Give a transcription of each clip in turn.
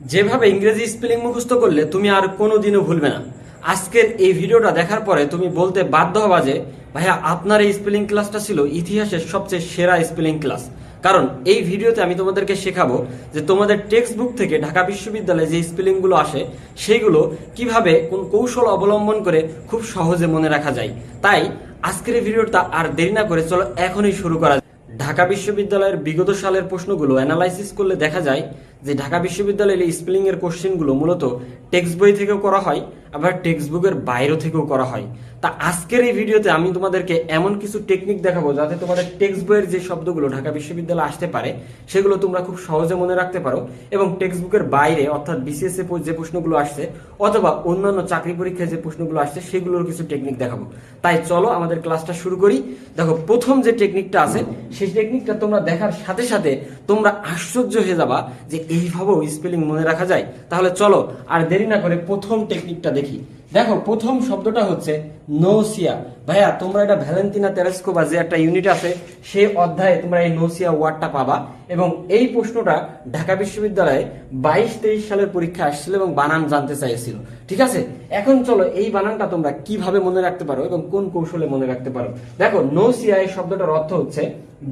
যেভাবে ইংরেজি স্পেলিং মুখস্থ করলে তুমি আর কোনোদিনও ভুলবে না। আজকের এই ভিডিওটা দেখার পরে তুমি বলতে বাধ্য হবা যে, ভাইয়া, আপনার এই স্পেলিং ক্লাসটা ছিল ইতিহাসের সবচেয়ে সেরা স্পেলিং ক্লাস। কারণ এই ভিডিওতে আমি তোমাদেরকে শেখাবো যে তোমাদের টেক্সট বুক থেকে ঢাকা বিশ্ববিদ্যালয়ে যে স্পেলিংগুলো আসে সেইগুলো কীভাবে, কোন কৌশল অবলম্বন করে খুব সহজে মনে রাখা যায়। তাই আজকের ভিডিওটা আর দেরি না করে চলো এখনই শুরু করা। ঢাকা বিশ্ববিদ্যালয়ের বিগত সালের প্রশ্নগুলো অ্যানালাইসিস করলে দেখা যায় যে ঢাকা বিশ্ববিদ্যালয়ের এই স্পেলিংয়ের কোশ্চেনগুলো মূলত টেক্সট বই থেকেও করা হয়। আবার টেক্সট বুকের বাইরে থেকেও করা হয়। তা আজকের এই ভিডিওতে আমি তোমাদেরকে এমন কিছু টেকনিক দেখাবো যাতে তোমাদের টেক্সট বইয়ের যে শব্দগুলো ঢাকা বিশ্ববিদ্যালয়ে আসতে পারে, সেগুলো তোমরা খুব সহজে মনে রাখতে পারো এবং টেক্সট বুকের বাইরে, অর্থাৎ বিসিএস এ যে প্রশ্নগুলো আসছে অথবা অন্যান্য চাকরি পরীক্ষায় যে প্রশ্নগুলো আসছে, সেগুলোর কিছু টেকনিক দেখাবো। তাই চলো আমাদের ক্লাসটা শুরু করি। দেখো, প্রথম যে টেকনিকটা আছে, সেই টেকনিকটা তোমরা দেখার সাথে সাথে তোমরা আশ্চর্য হয়ে যাবা যে এইভাবেও স্পেলিং মনে রাখা যায়। তাহলে চলো আর দেরি না করে প্রথম টেকনিকটা দেখি দেখো। প্রথম শব্দটা হচ্ছে নোসিয়া। ভাইয়া, তোমরা এটা ভ্যালেন্টিনা তেরেস্কো বা যে একটা ইউনিট আছে সেই অধ্যায়ে তোমরা এই নোসিয়া ওয়ার্ডটা পাবা এবং এই প্রশ্নটা ঢাকা বিশ্ববিদ্যালয়ে বাইশ তেইশ সালের পরীক্ষা আসছিল এবং বানান জানতে চাইছিল। ঠিক আছে? এখন চলো, এই বানানটা তোমরা কীভাবে মনে রাখতে পারো এবং কোন কৌশলে মনে রাখতে পারো? দেখো, নোসিয়া এই শব্দটার অর্থ হচ্ছে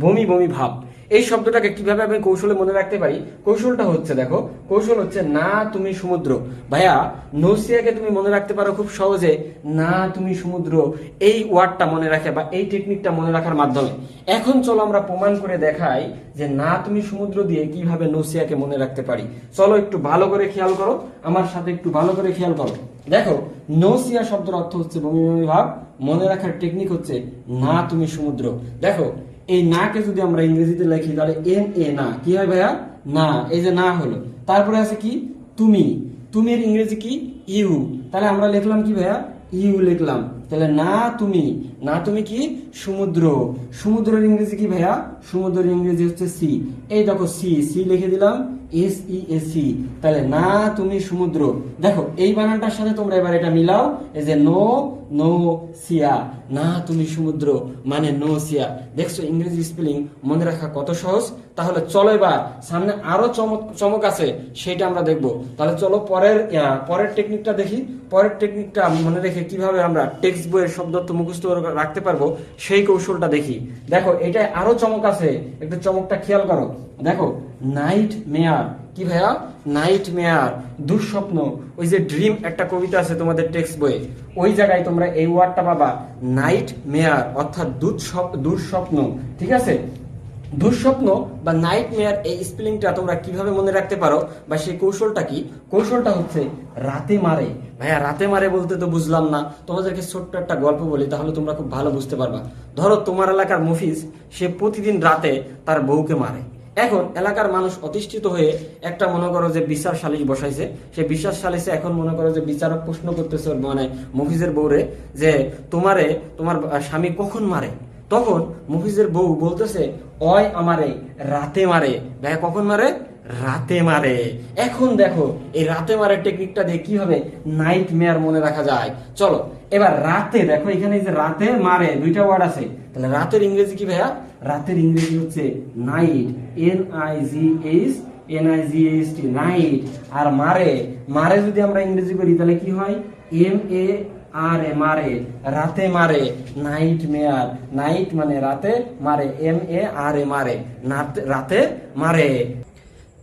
বমি বমি ভাব। এই শব্দটাকে কীভাবে আমি কৌশলে মনে রাখতে পারি? কৌশলটা হচ্ছে, দেখো, কৌশল হচ্ছে, না, তুমি সমুদ্র। ভাইয়া, নৌসিয়াকে তুমি মনে রাখতে পারো খুব সহজে, না, তুমি সমুদ্র। এই ওয়ার্ডটা মনে রাখে বা এই টেকনিকটা মনে রাখার মাধ্যমে। এখন চলো আমরা প্রমাণ করে দেখাই যে, না, তুমি সমুদ্র দিয়ে কীভাবে নৌসিয়াকে মনে রাখতে পারি? চলো একটু ভালো করে খেয়াল করো, আমার সাথে একটু ভালো করে খেয়াল করো। দেখো, নৌসিয়া শব্দের অর্থ হচ্ছে বমি ভাব মনে রাখার টেকনিক হচ্ছে, না, তুমি সমুদ্র। দেখো এই নাকে যদি আমরা ইংরেজিতে লিখি, তাহলে এন এ না। কি হয় ভাইয়া? না। এই যে না হলো। তারপরে আছে কি? তুমি। তুমি এর ইংরেজি কি? ইউ। তাহলে আমরা লিখলাম কি ভাইয়া? ইউ লিখলাম। তাহলে না তুমি। না তুমি কি? সমুদ্র। সমুদ্রের ইংরেজি কি ভাইয়া? সমুদ্রের ইংরেজি হচ্ছে সি। এই দেখো সি। সি লিখে দিলাম। এস ই এস তাহলে না, তুমি সমুদ্র। দেখো, এই বানানটার সাথে তোমরা এবার এটা মিলাও। যে নো নো, সিয়া। না, তুমি সমুদ্র মানে নো, সিয়া। দেখছ, ইংরেজি স্পেলিং মনে রাখা কত সহজ? তাহলে চলো এবার, সামনে আরও চমক চমক আছে সেটা আমরা দেখব। তাহলে চলো পরের পরের টেকনিকটা দেখি। পরের টেকনিকটা মনে রেখে কীভাবে আমরা টেক্সট বইয়ের শব্দ মুখস্থ রাখতে পারব, সেই কৌশলটা দেখি। দেখো এটা আরও চমক আছে, একটু চমকটা খেয়াল করো। দেখো নাইট মেয়ার কি ভাইয়া? নাইট মেয়ার দুঃস্বপ্ন, ওই যে ড্রিম একটা কবিতা আছে তোমাদের টেক্সট বইয়ে, ওই জায়গায় তোমরা এই ওয়ার্ডটা পাবা নাইট মেয়ার অর্থাৎ দুঃস্বপ্ন, ঠিক আছে? দুঃস্বপ্ন বা নাইট মেয়ার এই স্পেলিংটা তোমরা কীভাবে মনে রাখতে পারো বা সেই কৌশলটা কি? কৌশলটা হচ্ছে রাতে মারে। ভাইয়া, রাতে মারে বলতে তো বুঝলাম না। তোমাদেরকে ছোট্ট একটা গল্প বলি, তাহলে তোমরা খুব ভালো বুঝতে পারবা। ধরো, তোমার এলাকার মফিজ, সে প্রতিদিন রাতে তার বউকে মারে। এখন এলাকার মানুষ অতিষ্ঠিত হয়ে একটা মনে করো যে বিচার সালিশ বসাইছে। সে বিচার সালিশে এখন মনে করো যে বিচারক প্রশ্ন করতেছে মানে মফিজের বউরে যে, তোমারে, তোমার স্বামী কখন মারে? তখন মুফিজের বউ বলতেছে, অয় আমারে, রাতে মারে। ভাই, কখন মারে? রাতে মারে। এখন দেখো, এই রাতে মারে টেকনিকটা দিয়ে কীভাবে নাইট মেয়ার মনে রাখা যায়। চলো, এবার রাতে, দেখো এখানে যে রাতে মারে, দুইটা ওয়ার্ড আছে। তাহলে রাতের ইংরেজি কি ভাইয়া? রাতের ইংরেজি হচ্ছে night N I G H N I G H T night আর মারে মারে যদি আমরা ইংরেজি করি, তাহলে কি হয়? এম এ আরে মারে, রাতে মারে নাইট মেয়ার নাইট মানে রাতে মারে এম এ আরে মারে, নাতে- রাতে মারে।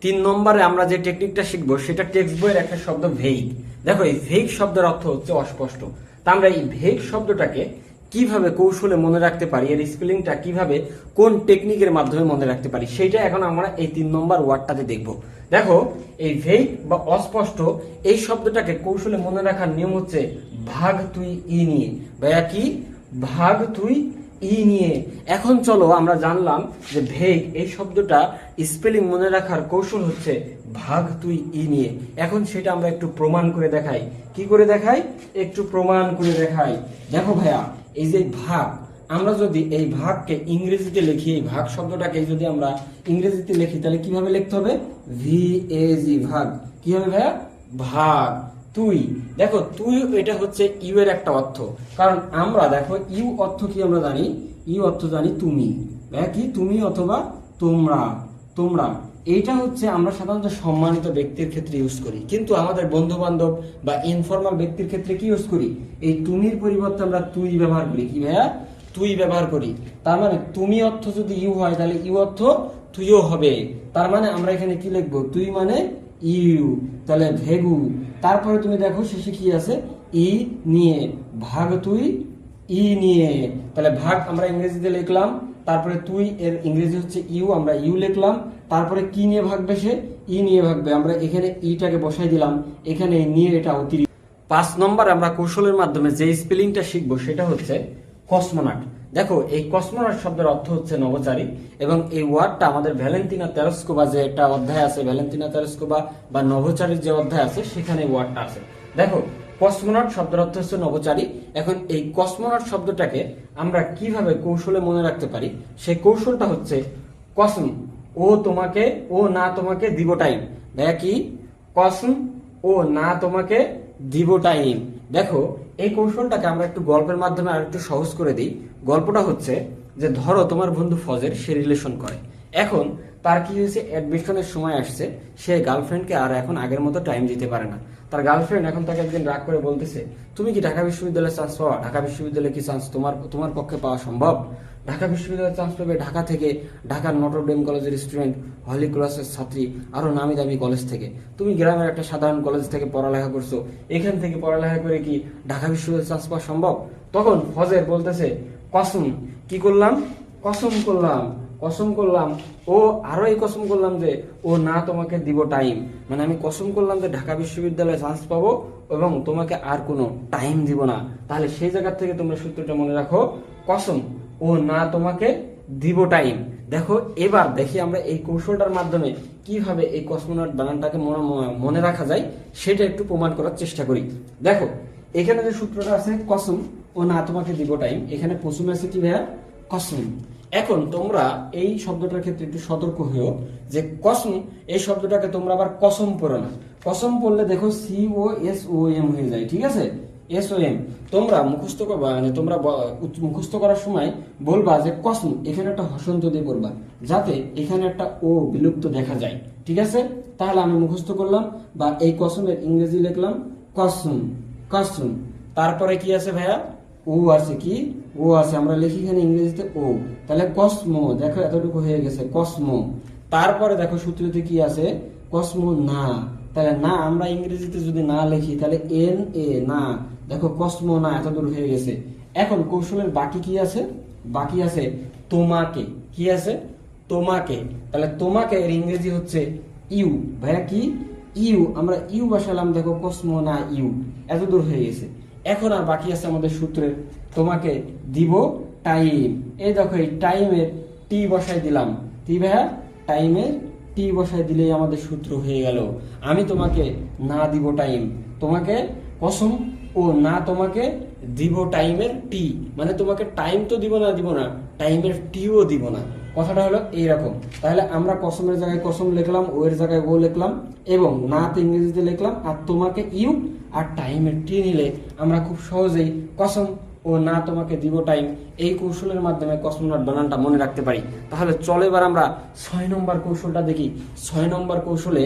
তিন নম্বরে আমরা যে টেকনিকটা শিখব, সেটা টেক্সট বইয়ের একটা শব্দ ভেইগ দেখো, এই ভেইগ শব্দের অর্থ হচ্ছে অস্পষ্ট। তা আমরা এই ভেইগ শব্দটাকে কীভাবে কৌশলে মনে রাখতে পারি, এর স্পেলিংটা কীভাবে, কোন টেকনিকের মাধ্যমে মনে রাখতে পারি, সেইটা এখন আমরা এই তিন নম্বর ওয়ার্ডটাতে দেখব। দেখো, এই ভেইগ বা অস্পষ্ট, এই শব্দটাকে কৌশলে মনে রাখার নিয়ম হচ্ছে ভাগ তুই ই নিয়ে। ভাইয়া, কি? ভাগ তুই ই নিয়ে। এখন চলো, আমরা জানলাম যে ভেগ এই শব্দটা স্পেলিং মনে রাখার কৌশল হচ্ছে ভাগ তুই ই নিয়ে। এখন সেটা আমরা একটু প্রমাণ করে দেখাই। কি করে দেখাই? একটু প্রমাণ করে দেখাই। দেখো ভাইয়া, এই যে ভাগ, আমরা যদি এই ভাগকে ইংরেজিতে লিখি, এই ভাগ শব্দটাকে যদি আমরা ইংরেজিতে লিখি, তাহলে কীভাবে লিখতে হবে? ভি এ জি ভাগ। কি হবে ভাইয়া? ভাগ। তুই। দেখো, তুই এটা হচ্ছে ইউ এর একটা অর্থ। কারণ আমরা, দেখো, ইউ অর্থ কি আমরা জানি? ইউ অর্থ জানি তুমি। ভাইয়া কি? তুমি অথবা তোমরা। তোমরা। এইটা হচ্ছে আমরা সাধারণত সম্মানিত ব্যক্তির ক্ষেত্রে ইউজ করি। কিন্তু আমাদের বন্ধু বান্ধব বা ইনফর্মাল ব্যক্তির ক্ষেত্রে কি ইউজ করি? এই তুমির পরিবর্তে আমরা তুই ব্যবহার করি। কি ভাইয়া? তুই ব্যবহার করি। তার মানে তুমি অর্থ যদি ইউ হয়, তাহলে ইউ অর্থ তুইও হবে। তার মানে আমরা এখানে কি লিখব? তুই মানে ইউ, তাহলে ভেগু। তারপরে তুমি দেখো শেষে কি আছে? ই নিয়ে, ভাগ তুই, ই নিয়ে। তাহলে ভাগ আমরা ইংরেজিতে লিখলাম, তারপরে তুই এর ইংরেজি হচ্ছে ইউ, আমরা ইউ লিখলাম, তারপরে কি নিয়ে ভাগবে সে? ই নিয়ে ভাগবে। আমরা এখানে ইটাকে বসাই দিলাম, এখানে নিয়ে এটা অতিরিক্ত। পাঁচ নম্বর আমরা কৌশলের মাধ্যমে যে স্পেলিংটা শিখব সেটা হচ্ছে কসমোনাট। দেখো, এই কসমোনাট শব্দের অর্থ হচ্ছে নবচারী এবং এই ওয়ার্ডটা আমাদের ভ্যালেন্টিনা তেরস্কোবা যে একটা অধ্যায় আছে, ভ্যালেন্টিনা তেরস্কোবা বা নভোচারীর যে অধ্যায় আছে, সেখানে ওয়ার্ডটা আছে। দেখো কসমোনাট শব্দের অর্থ হচ্ছে নভোচারী। এখন এই কসমোনাট শব্দটাকে আমরা কীভাবে কৌশলে মনে রাখতে পারি? সেই কৌশলটা হচ্ছে কসম, ও তোমাকে, ও না তোমাকে দিব টাইম ভাইয়া কি কসম, ও না তোমাকে দিব টাইম দেখো এই কৌশলটাকে আমরা একটু গল্পের মাধ্যমে আর একটু সহজ করে দিই। গল্পটা হচ্ছে যে ধরো তোমার বন্ধু ফজের সে রিলেশন করে। এখন তার কি হয়েছে? অ্যাডমিশনের সময় আসছে। সে গার্লফ্রেন্ডকে আর এখন আগের মতো টাইম দিতে পারে না। তার গার্লফ্রেন্ড এখন তাকে একদিন রাগ করে বলতেছে, তুমি কি ঢাকা বিশ্ববিদ্যালয়ে চান্স পাওয়া? ঢাকা বিশ্ববিদ্যালয়ে কি চান্স তোমার তোমার পক্ষে পাওয়া সম্ভব? ঢাকা বিশ্ববিদ্যালয়ে চান্স পাবে ঢাকা থেকে ঢাকার নটরডেম কলেজের স্টুডেন্ট হলি ক্লাসের ছাত্রী, আরও নামি দামি কলেজ থেকে। তুমি গ্রামের একটা সাধারণ কলেজ থেকে পড়ালেখা করছ। এখান থেকে পড়ালেখা করে কি ঢাকা বিশ্ববিদ্যালয়ে চান্স পাওয়া সম্ভব? তখন ফজের বলতেছে, কসম, কি করলাম? কসম করলাম কসম করলাম। ও আরও এই কসম করলাম যে, ও, না, তোমাকে দিব টাইম মানে আমি কসম করলাম যে, ঢাকা বিশ্ববিদ্যালয়ে চান্স পাবো এবং তোমাকে আর কোনো টাইম দিব না। তাহলে সেই জায়গার থেকে তোমরা সূত্রটা মনে রাখো, কসম। ও না তোমাকে দিব টাইম দেখো, এবার দেখি আমরা এই কৌশলটার মাধ্যমে কীভাবে এই কসমোনাট বানানটাকে মনে রাখা যায়, সেটা একটু প্রমাণ করার চেষ্টা করি। দেখো, এখানে যে সূত্রটা আছে কসম ও না, তোমাকে দিব টাইম এখানে প্রথমে আছে কি ভাইয়া? কসম এখন তোমরা এই শব্দটার ক্ষেত্রে একটু সতর্ক হয়েও যে কসম এই শব্দটাকে তোমরা আবার কসম পড়ো না। কসম পড়লে দেখো C O S O M হয়ে যায়, ঠিক আছে? এস ও এম তোমরা মুখস্থ করবা মানে তোমরা মুখস্থ করার সময় বলবা যে, কসম, এখানে একটা হসন্ত দিয়ে পড়বা, যাতে এখানে একটা ও বিলুপ্ত দেখা যায়। ঠিক আছে? তাহলে আমি মুখস্থ করলাম, বা এই কসমের ইংরেজি লিখলাম, কসম কসম। তারপরে কি আছে ভাইয়া? ও আছে কি? ও আছে, আমরা লিখি এখানে ইংরেজিতে ও। তাহলে কসমো, দেখো এতটুকু হয়ে গেছে, কসমো। তারপরে দেখো সূত্রতে কি আছে? কসমো না। তাহলে না, আমরা ইংরেজিতে যদি না লিখি, তাহলে এন এ, না। দেখো কসমো না এত দূর হয়ে গেছে। এখন কৌশলের বাকি কি আছে? বাকি আছে তোমাকে। কি আছে? তোমাকে। তাহলে তোমাকে এর ইংরেজি হচ্ছে ইউ। ভাইয়া, কি? ইউ। আমরা ইউ বসালাম, দেখো কসমো না ইউ। এত দূর হয়ে গেছে। এখন আর বাকি আছে আমাদের সূত্রের তোমাকে দিব টাইম এই দেখো, এই টাইমের টি বসাই দিলাম। টি ভাইয়া? টাইমের টি বসাই দিলেই আমাদের সূত্র হয়ে গেল। আমি তোমাকে না দিব টাইম তোমাকে কসম ও না তোমাকে দিব টাইমের টি। মানে তোমাকে টাইম তো দিব না দিব না। টাইমের টিও দিব না। কথাটা হলো এইরকম। তাহলে আমরা কসমের জায়গায় কসম লিখলাম, ও এর জায়গায় ও লিখলাম, এবং না তো ইংরেজিতে লিখলাম, আর তোমাকে ইউ আর টাইমের টি নিলে আমরা খুব সহজেই কসম ও না তোমাকে দিব টাইম এই কৌশলের মাধ্যমে কসমোনাট বানানটা মনে রাখতে পারি। তাহলে চলো এবার আমরা ছয় নম্বর কৌশলটা দেখি। ছয় নম্বর কৌশলে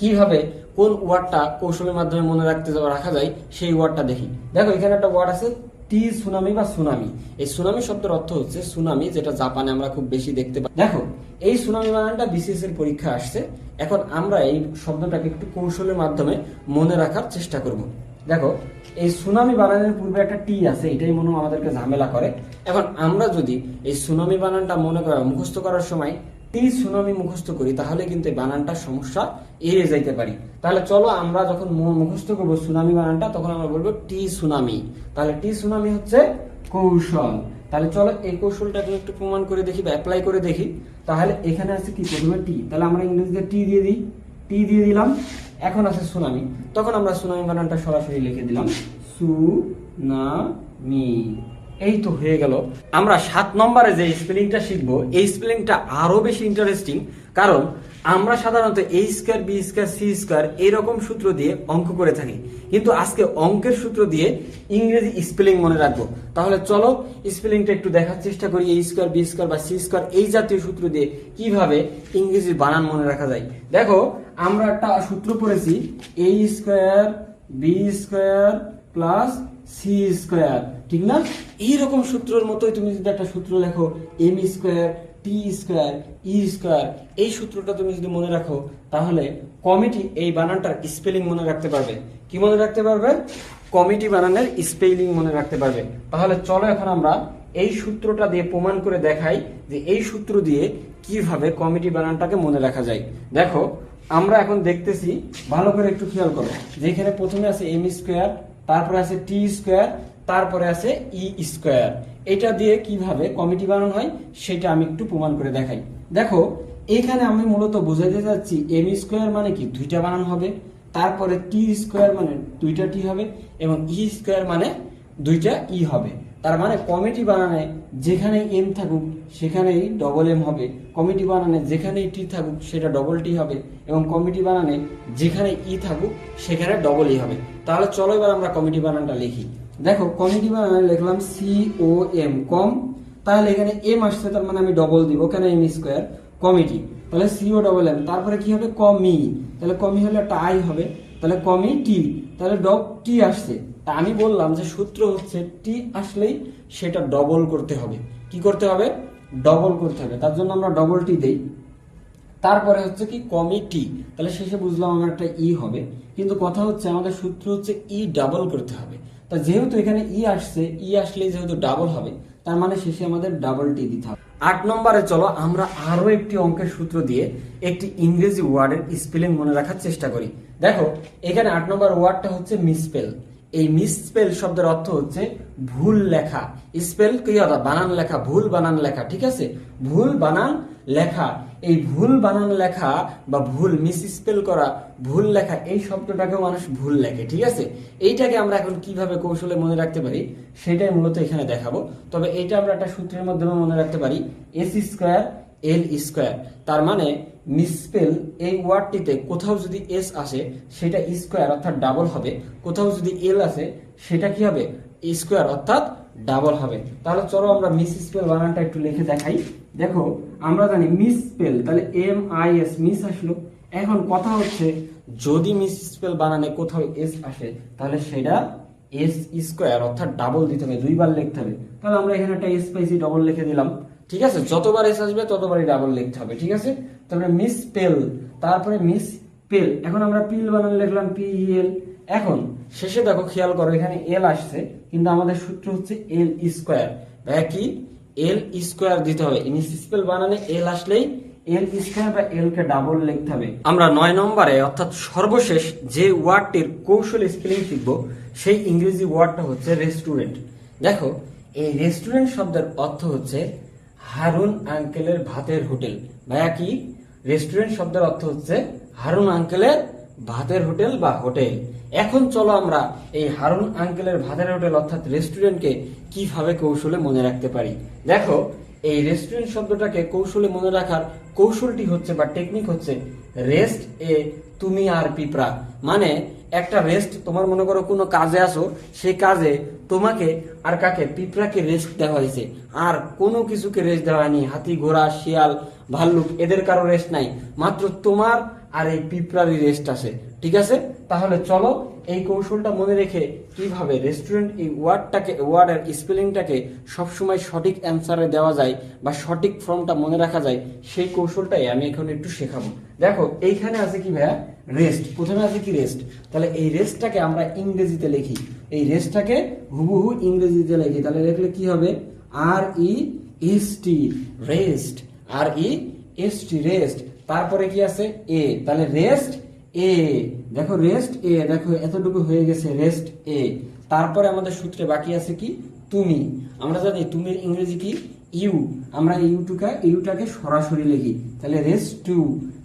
কীভাবে কোন ওয়ার্ডটা কৌশলের মাধ্যমে মনে রাখতে রাখা যায়, সেই ওয়ার্ডটা দেখি। দেখো, এখানে একটা ওয়ার্ড আছে, টি সুনামি বা সুনামি। এই সুনামি শব্দের অর্থ হচ্ছে সুনামি, যেটা জাপানে আমরা খুব বেশি দেখতে পাই। দেখো, এই সুনামি বানানটা বিসিএস এর পরীক্ষা আসছে। এখন আমরা এই শব্দটাকে একটু কৌশলের মাধ্যমে মনে রাখার চেষ্টা করব। দেখো, এই সুনামি বানানের পূর্বে একটা টি আছে, এটাই মনে আমাদেরকে ঝামেলা করে। এখন আমরা যদি এই সুনামি বানানটা মনে করা মুখস্থ করার সময় টি সুনামি মুখস্থ করি, তাহলে কিন্তু বানানটার সমস্যা এড়িয়ে যাইতে পারি। তাহলে চলো আমরা যখন মুখস্থ করব সুনামি বানানটা, তখন আমরা বলব টি সুনামি তাহলে টি সুনামি হচ্ছে কৌশল। তাহলে চলো এই কৌশলটাকে একটু প্রমাণ করে দেখি বা অ্যাপ্লাই করে দেখি। তাহলে এখানে আছে কি? প্রথমে টি। তাহলে আমরা ইংরেজিতে টি দিয়ে দিই। টি দিয়ে দিলাম। এখন আছে সুনামি। তখন আমরা সুনামি বানানটা সরাসরি লিখে দিলাম। সুনামি। এই তো হয়ে গেল। আমরা সাত নম্বরে যে স্পেলিংটা শিখব, এই স্পেলিংটা আরও বেশি ইন্টারেস্টিং কারণ আমরা সাধারণত A square B square C square এরকম সূত্র দিয়ে অঙ্ক করে থাকি। কিন্তু আজকে অঙ্কের সূত্র দিয়ে ইংরেজি স্পেলিং মনে রাখব। তাহলে চলো স্পেলিংটা একটু দেখার চেষ্টা করি এ স্কোয়ার বি স্কোয়ার বা সি স্কোয়ার এই জাতীয় সূত্র দিয়ে কীভাবে ইংরেজি বানান মনে রাখা যায়। দেখো, আমরা একটা সূত্র পড়েছি A square B square plus C square ঠিক না? এইরকম সূত্রের মতোই তুমি যদি একটা সূত্র লেখো M square T square E square এই সূত্রটা তুমি যদি মনে রাখো, তাহলে কমিটি এই বানানটার স্পেলিং মনে রাখতে পারবে। কি মনে রাখতে পারবে? কমিটি বানানের স্পেলিং মনে রাখতে পারবে। তাহলে চলো এখন আমরা এই সূত্রটা দিয়ে প্রমাণ করে দেখাই যে এই সূত্র দিয়ে কীভাবে কমিটি বানানটাকে মনে রাখা যায়। দেখো, আমরা এখন দেখতেছি, ভালো করে একটু খেয়াল করো, যেখানে প্রথমে আছে এম স্কোয়ার তারপরে আছে টি স্কোয়ার তারপরে আছে ই স্কোয়ার এটা দিয়ে কীভাবে কমিটি বানানো হয়, সেটা আমি একটু প্রমাণ করে দেখাই। দেখো, এখানে আমি মূলত বোঝাতে যাচ্ছি এম স্কোয়ার মানে কি? দুইটা বানান হবে। তারপরে টি স্কোয়ার মানে দুইটা টি হবে এবং ই স্কোয়ার মানে দুইটা ই হবে। তার মানে কমিটি বানানে যেখানে এম থাকুক, সেখানেই ডবল এম হবে। কমিটি বানানে যেখানেই টি থাকুক, সেটা ডবল টি হবে এবং কমিটি বানানে যেখানে ই থাকুক, সেখানে ডবল ই হবে। তাহলে চলো এবার আমরা কমিটি বানানটা লিখি। দেখো কমিটি বানানে লিখলাম সি ও এম কম তাহলে এখানে এম আসছে, তার মানে আমি ডবল দিব, কেন এম স্কোয়ার কমিটি তাহলে সিও ডবল এম তারপরে কি হবে? কমি তাহলে কমি হলে একটা আই হবে, তাহলে কমি টি তাহলে ডব টি আসছে। তা আমি বললাম যে সূত্র হচ্ছে টি আসলেই সেটা ডবল করতে হবে। কি করতে হবে? ডবল করতে হবে, তার জন্য আমরা ডবল টি দেই। তারপরে হচ্ছে কি? কমিটি তাহলে শেষে বুঝলাম আমার একটা ই হবে, কিন্তু কথা হচ্ছে আমাদের সূত্র হচ্ছে ই ডাবল করতে হবে। তা যেহেতু এখানে ই আসছে ই আসলে যেহেতু ডাবল হবে, তার মানে শেষে আমাদের ডাবল টি দিতে হবে। আট নম্বরে চলো, আমরা আরও একটি অঙ্কের সূত্র দিয়ে একটি ইংরেজি ওয়ার্ডের স্পেলিং মনে রাখার চেষ্টা করি। দেখো, এখানে আট নম্বর ওয়ার্ডটা হচ্ছে মিসপেল এই মিসস্পেল শব্দের অর্থ হচ্ছে ভুল লেখা। স্পেল কি বানান লেখা, ভুল বানান লেখা, ঠিক আছে? ভুল বানান লেখা। এই ভুল বানান লেখা বা ভুল মিস স্পেল করা, ভুল লেখা, এই শব্দটাকেও মানুষ ভুল লেখে, ঠিক আছে? এইটাকে আমরা এখন কীভাবে কৌশলে মনে রাখতে পারি, সেটাই মূলত এখানে দেখাবো। তবে এটা আমরা একটা সূত্রের মাধ্যমে মনে রাখতে পারি এস স্কোয়ার এল স্কোয়ার তার মানে মিসপেল এই ওয়ার্ডটিতে কোথাও যদি এস আসে, সেটা স্কোয়ার অর্থাৎ ডাবল হবে। কোথাও যদি এল আসে, সেটা কি হবে? স্কোয়ার অর্থাৎ ডাবল হবে। তাহলে চলো আমরা মিস স্পেল বানানটা একটু লিখে দেখাই। দেখো, আমরা জানি মিস স্পেল তাহলে এম আই এস মিস আসলো। এখন কথা হচ্ছে, যদি মিস স্পেল বানানে কোথাও এস আসে, তাহলে সেটা এস স্কোয়ার অর্থাৎ ডাবল দিতে হবে, দুইবার লিখতে হবে। তাহলে আমরা এখানে একটা এস পাইছি ডবল লিখে দিলাম। ঠিক আছে? যতবার এস আসবে, ততবারই ডাবল লিখতে হবে, ঠিক আছে? তারপরে মিস পেল তারপরে মিস পেল এখন আমরা পিল বানান লিখলাম পি এল এখন, শেষে দেখো, খেয়াল করো, এখানে এল আসছে, কিন্তু আমাদের সূত্র হচ্ছে এল স্কোয়ার কি এল স্কোয়ার দিতে হবে। মিস স্পেল বানানে এল আসলেই এল স্কোয়ার বা এল কে ডাবল লিখতে হবে। আমরা নয় নম্বরে, অর্থাৎ সর্বশেষ যে ওয়ার্ডটির কৌশল স্পেলিং শিখব, সেই ইংরেজি ওয়ার্ডটা হচ্ছে রেস্টুরেন্ট দেখো, এই রেস্টুরেন্ট শব্দের অর্থ হচ্ছে হারুন আঙ্কেলের ভাতের হোটেল। ভাইয়া কি? রেস্টুরেন্ট শব্দের অর্থ হচ্ছে হারুন আঙ্কেলের ভাতের হোটেল বা হোটেল। এখন চলো আমরা এই হারুন আঙ্কেলের ভাতের হোটেল অর্থাৎ রেস্টুরেন্টকে কীভাবে কৌশলে মনে রাখতে পারি? দেখো, এই রেস্টুরেন্ট শব্দটাকে কৌশলে মনে রাখার কৌশলটি হচ্ছে বা টেকনিক হচ্ছে রেস্ট এ তুমি আর পিঁপড়া। মানে একটা রেস্ট তোমার মনে করো কোনো কাজে আসো সেই কাজে তোমাকে আর কাকে? পিঁপড়াকে রেস্ট দেওয়া হয়েছে। আর কোনো কিছুকে রেস্ট দেওয়া হয়নি। হাতি, ঘোড়া, শিয়াল, ভাল্লুক, এদের কারও রেস্ট নাই। মাত্র তোমার আর এই পিঁপড়ারই রেস্ট আছে। ঠিক আছে? তাহলে চলো এই কৌশলটা মনে রেখে কীভাবে রেস্টুরেন্ট এই ওয়ার্ডটাকে ওয়ার্ডের স্পেলিংটাকে সবসময় সঠিক অ্যান্সারে দেওয়া যায় বা সঠিক ফর্মটা মনে রাখা যায়, সেই কৌশলটাই আমি এখন একটু শেখাবো। দেখো, এইখানে আছে কি ভাইয়া? রেস্ট প্রথমে আছে কি রেস্ট তাহলে এই রেস্টটাকে আমরা ইংরেজিতে লিখি। এই রেস্টটাকে হুবহু ইংরেজিতে লিখি। তাহলে লিখলে কি হবে? R E S T rest R E S T rest তারপরে কি আছে? এ তাহলে রেস্ট এ দেখো রেস্ট এ দেখো এতটুকু হয়ে গেছে রেস্ট এ তারপরে আমাদের সূত্রে বাকি আছে কি? তুমি। আমরা জানি তুমি ইংরেজি কি? ইউ। আমরা ইউটুকা, ইউটাকে সরাসরি লিখি। তাহলে রেস্ট টু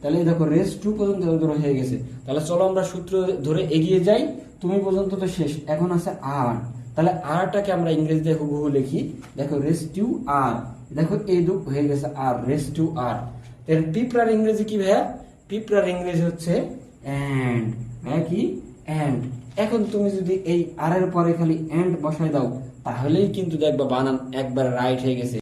তাহলে দেখো রেস্ট টু পর্যন্ত হয়ে গেছে। তাহলে চলো আমরা সূত্র ধরে এগিয়ে যাই। তুমি পর্যন্ত তো শেষ। এখন আছে আর তাহলে আরটাকে আমরা ইংরেজিতে হুবহু লিখি। দেখো রেস্ট টু আর দেখো এই দু হয়ে গেছে আর রেস্ট টু আর তাহলে পিঁপড়ার ইংরেজি কি ভাইয়া পিঁপড়ার ইংরেজি হচ্ছে অ্যান্ড ভাইয়া কি অ্যান্ড এখন তুমি যদি এই আর এর পরে খালি অ্যান্ড বসায় দাও, তাহলেই কিন্তু দেখবা বানান একবার রাইট হয়ে গেছে।